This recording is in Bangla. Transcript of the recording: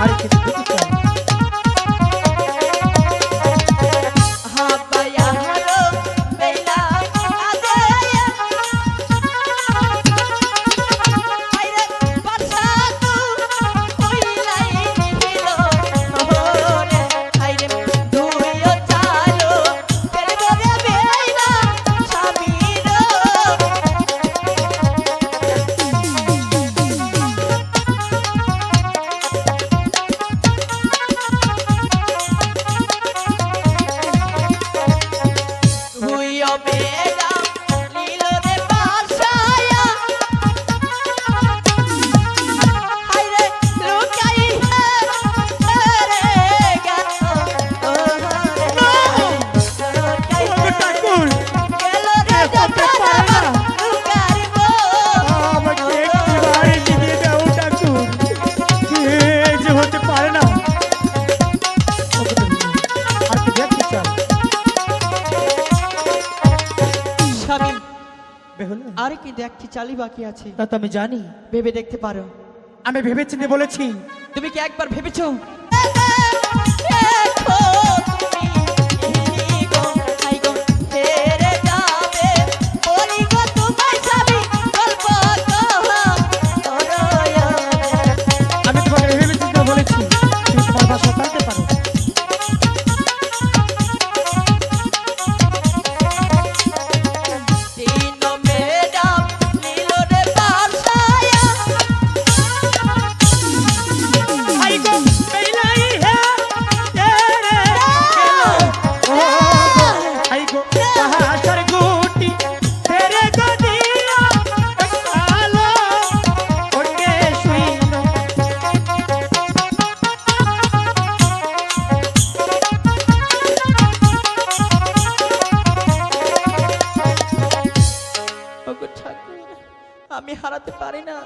hareketi কিন্তু একটি চালি বাকি আছে। তা তো আমি জানি। ভেবে দেখতে পারো। আমি ভেবে বলেছি। তুমি কি একবার ভেবেছো আমি হারাতে পারি না।